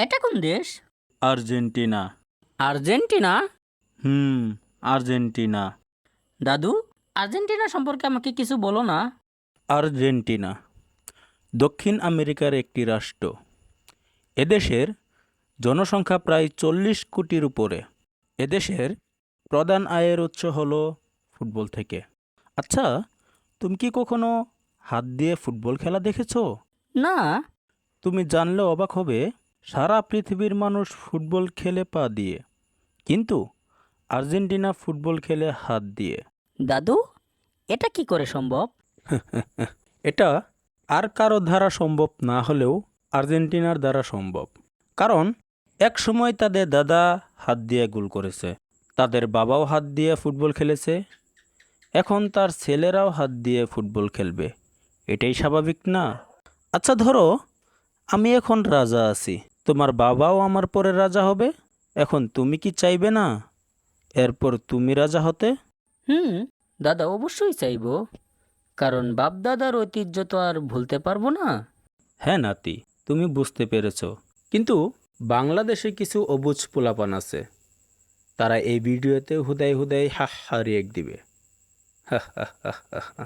এটা কোন দেশ? আর্জেন্টিনা। আর্জেন্টিনা? হুম আর্জেন্টিনা। দাদু আর্জেন্টিনা সম্পর্কে আমাকে কিছু বলো না। আর্জেন্টিনা দক্ষিণ আমেরিকার একটি রাষ্ট্র। এদেশের জনসংখ্যা প্রায় চল্লিশ কোটির উপরে। এদেশের প্রধান আয়ের উৎস হলো ফুটবল থেকে। আচ্ছা তুমি কি কখনো হাত দিয়ে ফুটবল খেলা দেখেছ? না। তুমি জানলে অবাক হবে সারা পৃথিবীর মানুষ ফুটবল খেলে পা দিয়ে কিন্তু আর্জেন্টিনা ফুটবল খেলে হাত দিয়ে। দাদু এটা কি করে সম্ভব? এটা আর কারও দ্বারা সম্ভব না হলেও আর্জেন্টিনার দ্বারা সম্ভব। কারণ এক সময় তাদের দাদা হাত দিয়ে গোল করেছে তাদের বাবাও হাত দিয়ে ফুটবল খেলেছে এখন তার ছেলেরাও হাত দিয়ে ফুটবল খেলবে। এটাই স্বাভাবিক না? আচ্ছা ধরো আমি এখন রাজা আছি। তোমার বাবাও আমার পরে রাজা হবে? এখন তুমি কি চাইবে না? এরপর তুমি রাজা হতে? হুম দাদা অবশ্যই চাইব। কারণ বাপ দাদার ঐতিহ্য তো আর ভুলতে পারব না। হ্যাঁ নাতি তুমি বুঝতে পেরেছ। কিন্তু বাংলাদেশে কিছু অবুজ পোলাপান আছে। তারা এই ভিডিওতে হুদাই হুদাই হা হা রিয়েক দিবে। হা হা হা হা